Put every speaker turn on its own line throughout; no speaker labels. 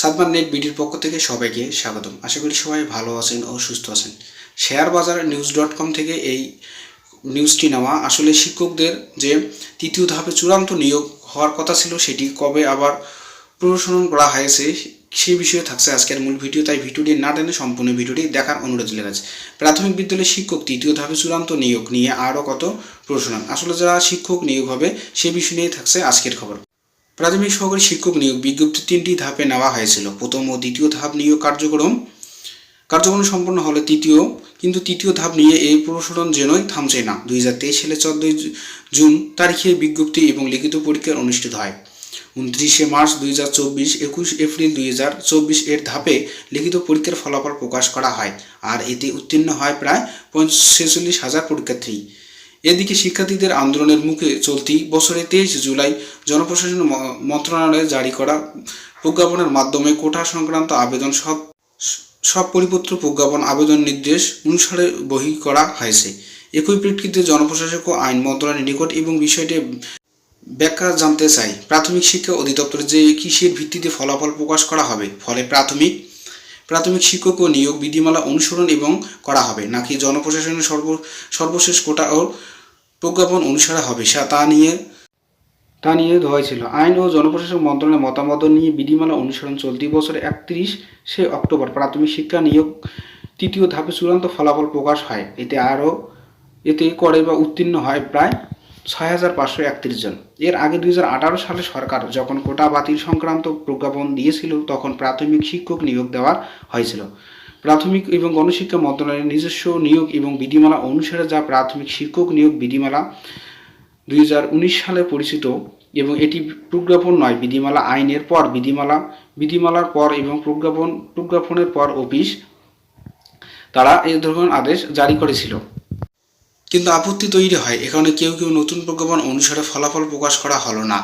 সাতবার নেট বিডির পক্ষ থেকে সবাইকে স্বাগতম। আশা করি সবাই ভালো আছেন ও সুস্থ আছেন। শেয়ার বাজার নিউজ ডট কম থেকে এই নিউজটি নেওয়া। আসলে শিক্ষকদের যে তৃতীয় ধাপে চূড়ান্ত নিয়োগ হওয়ার কথা ছিল, সেটি কবে আবার প্রদর্শন করা হয়েছে সেই বিষয়ে থাকছে আজকের মূল ভিডিও। তাই ভিডিওটি না টেনে সম্পূর্ণ ভিডিওটি দেখার অনুরোধ লেগেছে প্রাথমিক বিদ্যালয়ের শিক্ষক তৃতীয় ধাপে চূড়ান্ত নিয়োগ নিয়ে আরও কত প্রশ্ন। আসলে যারা শিক্ষক নিয়োগ হবে, সে বিষয় নিয়ে থাকছে আজকের খবর। প্রাথমিক সহকারী শিক্ষক নিয়োগ বিজ্ঞপ্তি তিনটি ধাপে নেওয়া হয়েছিল। প্রথম ও দ্বিতীয় ধাপ নিয়োগ কার্যক্রম। কার্যক্রম সম্পন্ন হলে তৃতীয়, কিন্তু তৃতীয় ধাপ নিয়ে এই প্রসারণ যেনই থামছে না। দুই হাজার তেইশ সালে চোদ্দই জুন তারিখে বিজ্ঞপ্তি এবং লিখিত পরীক্ষা অনুষ্ঠিত হয়। উনত্রিশে মার্চ দুই হাজার চব্বিশ, একুশ এপ্রিল দুই হাজার চব্বিশ এর ধাপে লিখিত পরীক্ষার ফলাফল প্রকাশ করা হয়। আর এতে উত্তীর্ণ হয় প্রায় ছেচল্লিশ হাজার পরীক্ষার্থী। এদিকে শিক্ষার্থীদের আন্দোলনের মুখে চলতি বছরে তেইশ জুলাই জনপ্রশাসন মন্ত্রণালয়ে জারি করা প্রজ্ঞাপনের মাধ্যমে কোটা সংক্রান্ত আবেদন সব সব পরিপত্র প্রজ্ঞাপন আবেদন নির্দেশ অনুসারে বহি করা হয়েছে। একই প্রেক্ষিতে জনপ্রশাসক ও আইন মন্ত্রণালয়ের নিকট এবং বিষয়টি ব্যাখ্যা জানতে চাই। প্রাথমিক শিক্ষা অধিদপ্তর যে কিসের ভিত্তিতে ফলাফল প্রকাশ করা হবে, ফলে প্রাথমিক প্রাথমিক শিক্ষক ও নিয়োগ বিধিমালা অনুসরণ এবং করা হবে, নাকি জনপ্রশাসনের সর্ব সর্বশেষ কোটা ও প্রজ্ঞাপন অনুসারে হবে তা নিয়ে তা নিয়ে হয়েছিল। আইন ও জনপ্রশাসন মন্ত্রণালয়ের মতামত নিয়ে বিধিমালা অনুসরণ চলতি বছরের একত্রিশ সে অক্টোবর প্রাথমিক শিক্ষা নিয়োগ তৃতীয় ধাপে চূড়ান্ত ফলাফল প্রকাশ হয়। এতে আরও, এতে করে বা উত্তীর্ণ হয় প্রায় ছয় হাজার পাঁচশো একত্রিশ জন। এর আগে দুই হাজার আঠারো সালে সরকার যখন কোটা বাতিল সংক্রান্ত প্রজ্ঞাপন দিয়েছিল, তখন প্রাথমিক শিক্ষক নিয়োগ দেওয়া হয়েছিল। প্রাথমিক এবং গণশিক্ষা মন্ত্রণালয়ের নিজস্ব নিয়োগ এবং বিধিমালা অনুসারে যা প্রাথমিক শিক্ষক নিয়োগ বিধিমালা দুই হাজার উনিশ সালে পরিচিত এবং এটি প্রজ্ঞাপন নয়, বিধিমালা আইনের পর বিধিমালা, বিধিমালার পর এবং প্রজ্ঞাপন, প্রজ্ঞাপনের পর অফিস তারা এই ধরনের আদেশ জারি করেছিল। কিন্তু আপত্তি তৈরি হয় এখানে কেউ কেউ নতুন প্রজ্ঞাপন অনুসারে ফলাফল প্রকাশ করা হলো না।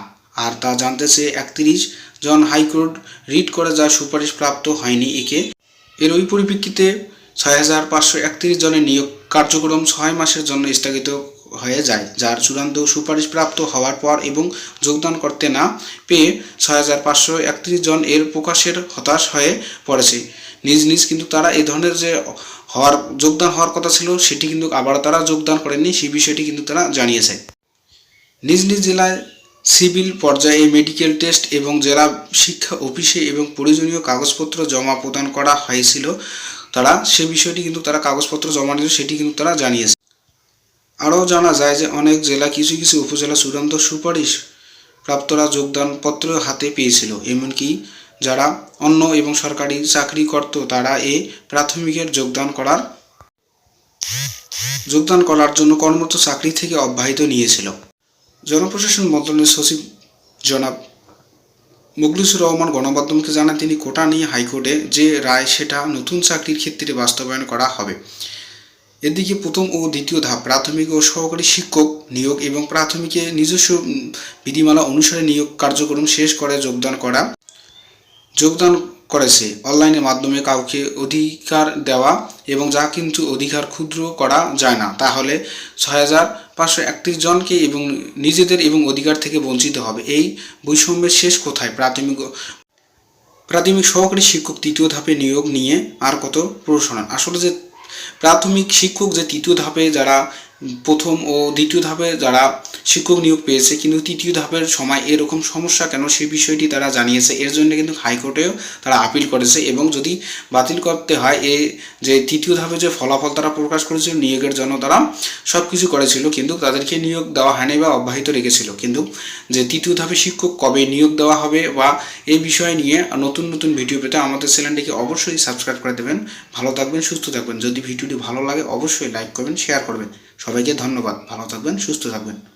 আর তা জানতে চেয়ে একত্রিশ জন হাইকোর্ট রিট করে যা সুপারিশ প্রাপ্ত হয়নি, একে এর ওই পরিপ্রেক্ষিতে ছয় হাজার পাঁচশো একত্রিশ জনের নিয়োগ কার্যক্রম ছয় মাসের জন্য স্থগিত হয়ে যায়, যার চূড়ান্ত সুপারিশ প্রাপ্ত হওয়ার পর এবং যোগদান করতে না পেয়ে ছয় হাজার পাঁচশো একত্রিশ জন এর প্রকাশের হতাশ হয়ে পড়েছে। নিজ নিজ কিন্তু তারা এই ধরনের যে হওয়ার, যোগদান হওয়ার কথা ছিল, সেটি কিন্তু আবার তারা যোগদান করেনি সেই বিষয়টি কিন্তু তারা জানিয়েছে। নিজ নিজ জেলায় সিভিল পর্যায়ে মেডিকেল টেস্ট এবং জেলা শিক্ষা অফিসে এবং প্রয়োজনীয় কাগজপত্র জমা প্রদান করা হয়েছিল। তারা সে বিষয়টি কিন্তু তারা কাগজপত্র জমা দিয়েছে সেটি কিন্তু তারা জানিয়েছে। আরও জানা যায় যে অনেক জেলা কিছু কিছু উপজেলা চূড়ান্ত সুপারিশ প্রাপ্তরা যোগদানপত্র হাতে পেয়েছিল, এমনকি যারা অন্য এবং সরকারি চাকরি করত, তারা এই প্রাথমিকের যোগদান করার যোগদান করার জন্য কর্মরত চাকরি থেকে অব্যাহত নিয়েছিল। জনপ্রশাসন মন্ত্রণালয়ের সচিব জনাব মুগলিসুর রহমান গণমাধ্যমকে জানান, তিনি কোটা নিয়ে হাইকোর্টে যে রায়, সেটা নতুন চাকরির ক্ষেত্রে বাস্তবায়ন করা হবে। এদিকে প্রথম ও দ্বিতীয় ধাপ, প্রাথমিক ও সহকারী শিক্ষক নিয়োগ এবং প্রাথমিকে নিজস্ব বিধিমালা অনুসারে নিয়োগ কার্যক্রম শেষ করে যোগদান করা, যোগদান করেছে। অনলাইনের মাধ্যমে কাউকে অধিকার দেওয়া এবং যা কিন্তু অধিকার ক্ষুদ্র করা যায় না। তাহলে ছয় হাজার পাঁচশো একত্রিশ জনকে এবং নিজেদের এবং অধিকার থেকে বঞ্চিত হবে। এই বৈষম্যের শেষ কোথায়? প্রাথমিক প্রাথমিক সহকারী শিক্ষক তৃতীয় ধাপে নিয়োগ নিয়ে আর কত প্রশ্ন? আসলে যে প্রাথমিক শিক্ষক যে তৃতীয় ধাপে যারা প্রথম ও দ্বিতীয় ধাপে যারা শিক্ষক নিয়োগ পেয়েছে কিন্তু তৃতীয় ধাপের সময় এরকম সমস্যা কেন সেই বিষয়টি তারা জানিয়েছে। এর জন্য কিন্তু হাইকোর্টেও তারা আপিল করেছে এবং যদি বাতিল করতে হয়, এ যে তৃতীয় ধাপে যে ফলাফল তারা প্রকাশ করেছিল নিয়োগের জন্য তারা সব কিছু করেছিল কিন্তু তাদেরকে নিয়োগ দেওয়া হয়নি বা অব্যাহত রেখেছিল। কিন্তু যে তৃতীয় ধাপে শিক্ষক কবে নিয়োগ দেওয়া হবে বা এই বিষয় নিয়ে নতুন নতুন ভিডিও পেতে আমাদের চ্যানেলটিকে অবশ্যই সাবস্ক্রাইব করে দেবেন। ভালো থাকবেন, সুস্থ থাকবেন। যদি ভিডিওটি ভালো লাগে, অবশ্যই লাইক করবেন, শেয়ার করবেন। সবাইকে ধন্যবাদ। ভালো থাকবেন সুস্থ থাকবেন।